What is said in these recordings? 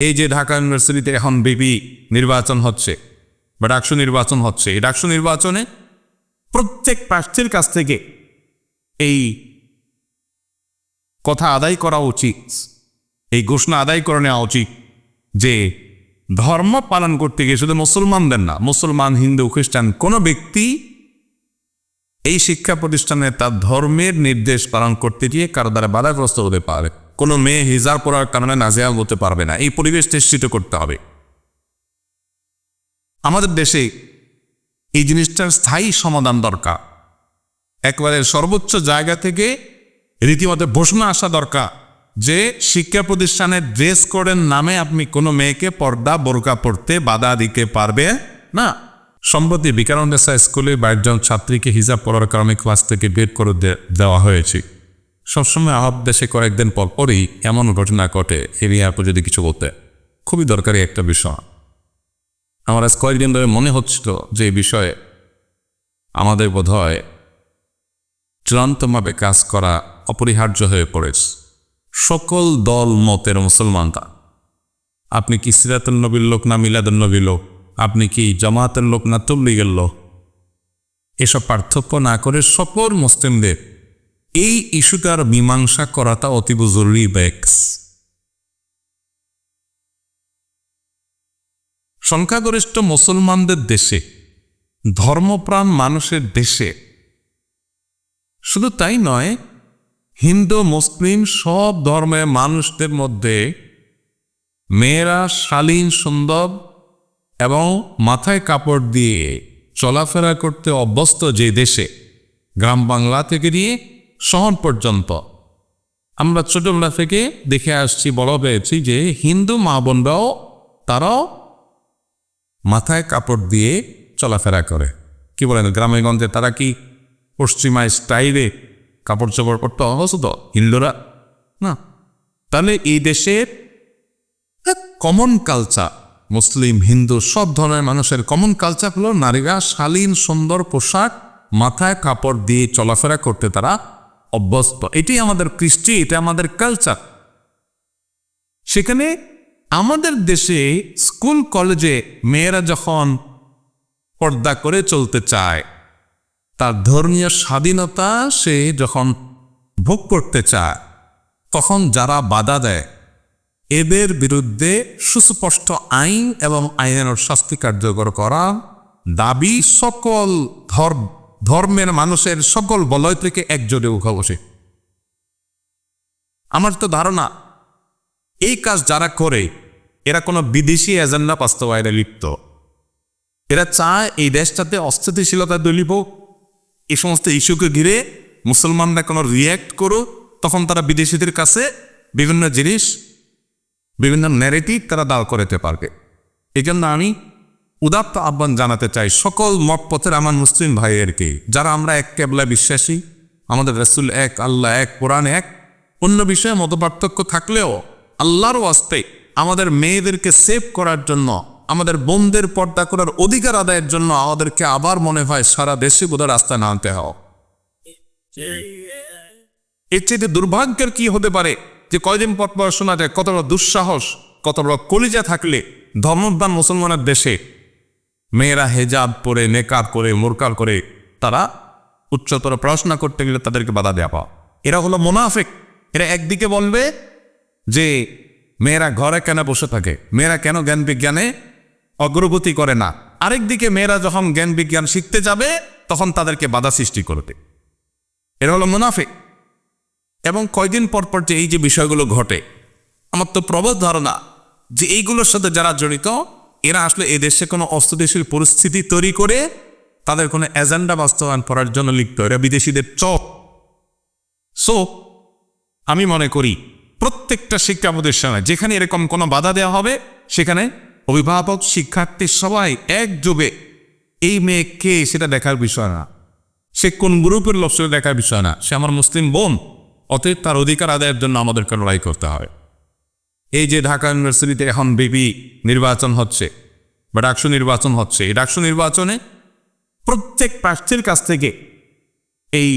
এই যে ঢাকা ইউনিভার্সিটিতে এখন বিপি নির্বাচন হচ্ছে বা ডাকসু নির্বাচন হচ্ছে, এই ডাকসু নির্বাচনে প্রত্যেক প্রার্থীর কাছ থেকে এই কথা আদায় করা উচিত, এই ঘোষণা আদায় করে নেওয়া উচিত যে ধর্ম পালন করতে গিয়ে শুধু মুসলমানদের না, মুসলমান, হিন্দু, খ্রিস্টান কোনো ব্যক্তি এই শিক্ষা প্রতিষ্ঠানে তার ধর্মের নির্দেশ পালন করতে গিয়ে কারও দ্বারা বাধাগ্রস্ত হতে পারে। কোনো মেয়ে হিজাব পড়ার কারণে নাজেহাল হতে পারবে না। এই পরিবেশ নিশ্চিত করতে হবে। আমাদের দেশে এই জিনিসটার স্থায়ী সমাধান দরকার। একবারে সর্বোচ্চ জায়গা থেকে রীতিমতো ঘোষণা আসা দরকার যে, শিক্ষা প্রতিষ্ঠানের ড্রেস কোডের নামে আপনি কোনো মেয়েকে পর্দা, বোরকা পড়তে বাধা দিতে পারবে না। সম্প্রতি বিকারণেসা স্কুলে বাইশজন ছাত্রীকে হিজাব পড়ার কারণে ক্লাস থেকে বের করে দেওয়া হয়েছে। সবসময় আহাব দেশে কয়েকদিন পর পরই এমন ঘটনা ঘটে, এ নিয়ে আপনি যদি কিছু বলতে, খুবই দরকারি একটা বিষয়। আমার আজ কয়েকদিন ধরে মনে হচ্ছিল যে এই বিষয়ে আমাদের বোধ হয় চূড়ান্তভাবে কাজ করা অপরিহার্য হয়ে পড়েছে। সকল দল, মতের মুসলমানরা আপনি কি সিরাতুল নবীর লোক না মিলাদুল নবীর লোক? আপনি কি জামাতের লোক না তবলিগের লোক? এসব পার্থক্য না করে সকল মুসলিমদের এই ইস্যুটার মীমাংসা করাটা অতীব জরুরি ব্যাক্স সংখ্যাগরিষ্ঠ মুসলমানদের দেশে, ধর্মপ্রাণ মানুষের দেশে, শুধু তাই নয়, হিন্দু, মুসলিম সব ধর্মের মানুষদের মধ্যে মেয়েরা শালীন, সুন্দর এবং মাথায় কাপড় দিয়ে চলাফেরা করতে অভ্যস্ত যে দেশে, গ্রাম বাংলা থেকে নিয়ে শহর পর্যন্ত। আমরা ছোটবেলা থেকে দেখে আসছি, বড় হয়েছি যে হিন্দু মা বোনরাও তারাও মাথায় কাপড় দিয়ে চলাফেরা করে। কি বলেন গ্রামে গঞ্জে তারা কি পশ্চিমা স্টাইলে কাপড় চোপড় পরতে? অবস্থ হিন্দুরা। না। তাহলে এই দেশের কমন কালচার মুসলিম, হিন্দু, সব ধরনের মানুষের কমন কালচার হলো নারীরা শালীন, সুন্দর পোশাক, মাথায় কাপড় দিয়ে চলাফেরা করতে তারা অভ্যস্ত। এটি আমাদের কৃষ্টি, এটা আমাদের কালচার সেখানে আমাদের দেশে স্কুল কলেজে মেয়েরা যখন পর্দা করে চলতে চায়, তার ধর্মীয় স্বাধীনতা সে যখন ভোগ করতে চায়, তখন যারা বাধা দেয়, এদের বিরুদ্ধে সুস্পষ্ট আইন এবং আইনের শাস্তি কার্যকর করা দাবি সকল ধর্ম ধর্মের মানুষের সকল বলয় থেকে একজোটে উঠা বসে। আমার তো ধারণা, এই কাজ যারা করে, এরা কোনো বিদেশি এজেন্ডা বাস্তবায়নে লিপ্ত। এরা চায় এই দেশটাতে অস্থিতিশীলতা দলিব এই সমস্ত ইস্যুকে ঘিরে মুসলমানরা কোনো রিয়্যাক্ট করুক, তখন তারা বিদেশিদের কাছে বিভিন্ন জিনিস, বিভিন্ন ন্যারেটিভ তারা দাঁড় করাতে পারবে। এই জন্য আমি উদাত্ত আহ্বান জানাতে চাই সকল মত পথের আমার মুসলিম ভাইয়েরকে, যারা আমরা এক কেবলায় বিশ্বাসী, আমাদের রসুল এক, আল্লাহ এক, কোরআন এক, অন্য বিষয়ে মত পার্থক্য থাকলেও আল্লাহর ওয়াস্তে আমাদের মেয়েদেরকে সেভ করার জন্য, আমাদের বোনদের পর্দা করার অধিকার আদায়ের জন্য আমাদেরকে আবার মনে হয় সারা দেশে বোধহয় রাস্তায় নামতে হয়। এর চেয়ে দুর্ভাগ্যের কি হতে পারে? যে কয়দিন পর পর শোনা যায় কত বড় দুঃসাহস কত বড় কলিজা থাকলে ধর্মদান মুসলমানের দেশে মেয়েরা হেজাব পরে, নেকাব করে, মোরকাল করে, তারা উচ্চতর পড়াশোনা করতে গেলে তাদেরকে বাধা দেওয়া পাওয়া। এরা হলো মোনাফেক। এরা একদিকে বলবে যে মেয়েরা ঘরে কেন বসে থাকে? মেয়েরা কেন জ্ঞান বিজ্ঞানে অগ্রগতি করে না? আরেকদিকে মেয়েরা যখন জ্ঞান বিজ্ঞান শিখতে যাবে, তখন তাদেরকে বাধা সৃষ্টি করবে। এরা হলো মুনাফিক। এবং কয়দিন পর পর যে এই যে বিষয়গুলো ঘটে, আমার তো প্রবল ধারণা যে এইগুলোর সাথে যারা জড়িত এরা আসলে এই দেশে কোনো অস্থিতিশীল পরিস্থিতি তৈরি করে তাদের কোনো এজেন্ডা বাস্তবায়ন করার জন্য লিখত এরা বিদেশিদের চক সো আমি মনে করি প্রত্যেকটা শিক্ষা প্রতিষ্ঠানে যেখানে এরকম কোনো বাধা দেওয়া হবে, সেখানে অভিভাবক, শিক্ষার্থী সবাই একযোগে এই মেয়ে কে সেটা দেখার বিষয় না। সে কোন গ্রুপের লোক সেটা দেখার বিষয় না। সে আমার মুসলিম বোন, অতএব তার অধিকার আদায়ের জন্য আমাদেরকে লড়াই করতে হবে। এই যে ঢাকা ইউনিভার্সিটিতে এখন বিপি নির্বাচন হচ্ছে বা ডাকসু নির্বাচন হচ্ছে, এই ডাকসু নির্বাচনে প্রত্যেক প্রার্থীর কাছ থেকে এই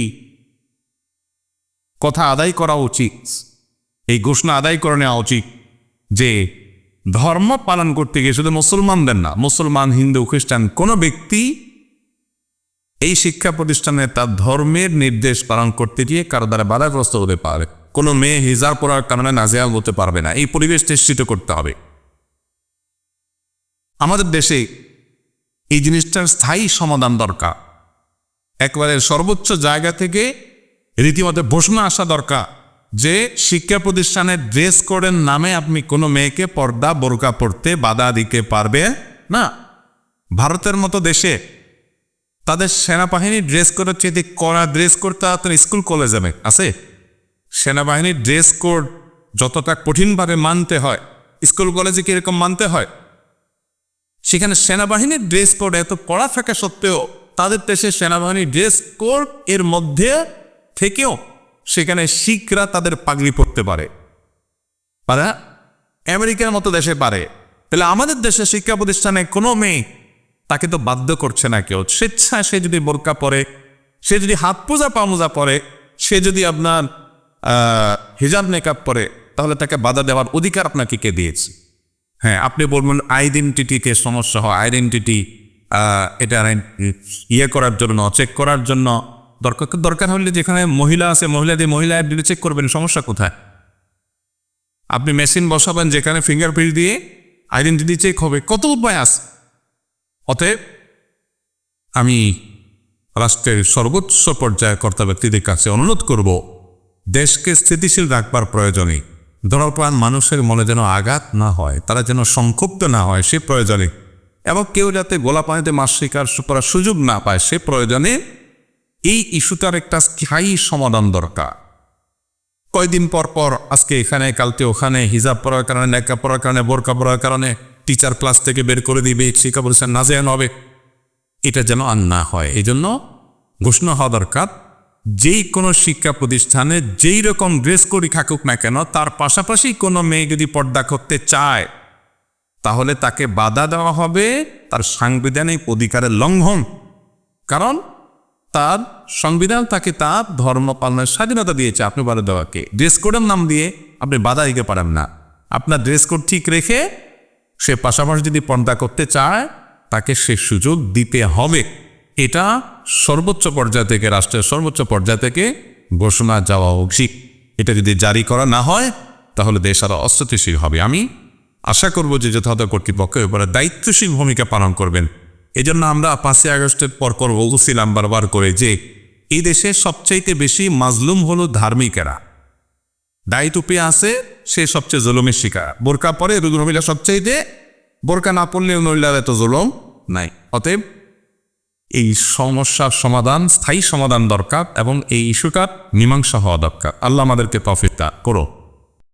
কথা আদায় করা উচিত। এই ঘোষণা আদায় করে নেওয়া উচিত যে ধর্ম পালন করতে গিয়ে শুধু মুসলমানদের না, মুসলমান, হিন্দু, খ্রিস্টান, কোনো ব্যক্তি এই শিক্ষা প্রতিষ্ঠানে তার ধর্মের নির্দেশ পালন করতে গিয়ে কারও দ্বারা বাধাগ্রস্ত হতে পারে। কোনো মেয়ে হিজার পড়ার কারণে নাজেহাল হতে পারবে না। এই পরিবেশ নিশ্চিত করতে হবে। আমাদের দেশে এই জিনিসটার স্থায়ী সমাধান দরকার। একবারে সর্বোচ্চ জায়গা থেকে রীতিমতো ঘোষণা আসা দরকার যে শিক্ষা প্রতিষ্ঠানের ড্রেস কোডের নামে আপনি কোনো মেয়েকে পর্দা, বোরকা পড়তে বাধা দিতে পারবে না। ভারতের মতো দেশে তাদের সেনাবাহিনী ড্রেস কোডের চেয়ে করা ড্রেস কোড তা আপনার স্কুল, কলেজে আছে? সেনাবাহিনীর ড্রেস কোড যতটা কঠিনভাবে মানতে হয়, স্কুল কলেজে কীরকম মানতে হয়, সেখানে সেনাবাহিনীর ড্রেস কোড এত কড়া থাকা সত্ত্বেও তাদের দেশে সেনাবাহিনীর ড্রেস কোড এর মধ্যে থেকেও সেখানে শিখরা তাদের পাগড়ি পড়তে পারে। না? আমেরিকার মতো দেশে পারে। তাহলে আমাদের দেশে শিক্ষা প্রতিষ্ঠানে কোনো মেয়ে তাকে তো বাধ্য করছে না কেউ। স্বেচ্ছায় সে যদি বোরকা পরে, সে যদি হাত পোজা পা মোজা পরে, সে যদি আপনার হিজাব মেকআপ পরে তাহলে তাকে বাধা দেওয়ার অধিকার আপনাকে কে দিয়েছে? হ্যাঁ আপনি বলবেন আইডেন্টিটিকে সমস্যা হয়। আইডেন্টিটি এটা ইয়ে করার জন্য, চেক করার জন্য দরকার। দরকার হলে যেখানে মহিলা আছে মহিলাদের মহিলা আইডেন্টি চেক করবেন, সমস্যা কোথায়? আপনি মেশিন বসাবেন যেখানে ফিঙ্গারপ্রিন্ট দিয়ে আইডেন্টিটি চেক হবে। কত উপায় আছে? অতএব আমি রাষ্ট্রের সর্বোচ্চ পর্যায়ে কর্তা ব্যক্তিদের কাছে অনুরোধ করব দেশকে স্থিতিশীল রাখবার প্রয়োজনে ধরাপ্রাণ মানুষের মনে যেন আঘাত না হয়, তারা যেন সংক্ষুব্ধ না হয়, সে প্রয়োজনে এবং কেউ যাতে গোলা পানিতে মাছ শিকার করার সুযোগ না পায়, সে প্রয়োজনে এই ইস্যুটার একটা স্থায়ী সমাধান দরকার। কয়দিন পর পর, আজকে এখানে, কালকে ওখানে, হিজাব পড়ার কারণে নেকা পড়ার কারণে, বোরকা পড়ার কারণে, টিচার ক্লাস থেকে বের করে দিবে, শিক্ষা প্রতিষ্ঠান না যেন হবে। এটা যেন আর না হয় এই জন্য ঘোষণা হওয়া দরকার। যেই কোনো শিক্ষা প্রতিষ্ঠানে, যেই রকম ড্রেস করি থাকুক না কেন, তার পাশাপাশি কোনো মেয়ে যদি পর্দা করতে চায়, তাহলে তাকে বাধা দেওয়া হবে তার সাংবিধানিক অধিকারের লঙ্ঘন। কারণ তার সংবিধান তাকে তার ধর্ম পালনের স্বাধীনতা দিয়েছে। আপনি বাধা দেওয়াকে ড্রেস কোডের নাম দিয়ে আপনি বাধা দিতে পারেন না। আপনার ড্রেস কোড ঠিক রেখে সে পাশাপাশি যদি পর্দা করতে চায়, তাকে সে সুযোগ দিতে হবে। এটা সর্বোচ্চ পর্যায় থেকে, রাষ্ট্রের সর্বোচ্চ পর্যায় থেকে ঘোষণা যাওয়া উচিত এটা যদি জারি করা না হয়, তাহলে দেশ আরও অস্থিতিশীল হবে। আমি আশা করব যে যথাযথ কর্তৃপক্ষ এবারে দায়িত্বশীল ভূমিকা পালন করবেন। এই জন্য আমরা পাঁচই আগস্টের পরপর বলছিলাম বারবার করে যে এই দেশে সবচাইতে বেশি মাজলুম হলো ধার্মিকেরা। দায়ী টুপি আছে সে সবচেয়ে জুলুমের শিকার। বোরকা পরে রুদ্র মহিলা সবচাইতে, বোরকা না পড়লে মহিলার এত জুলুম নাই। অতএব এই সমস্যার সমাধান, স্থায়ী সমাধান দরকার এবং এই ইস্যুটার মীমাংসা হওয়া দরকার। আল্লাহ আমাদেরকে তফিকা করো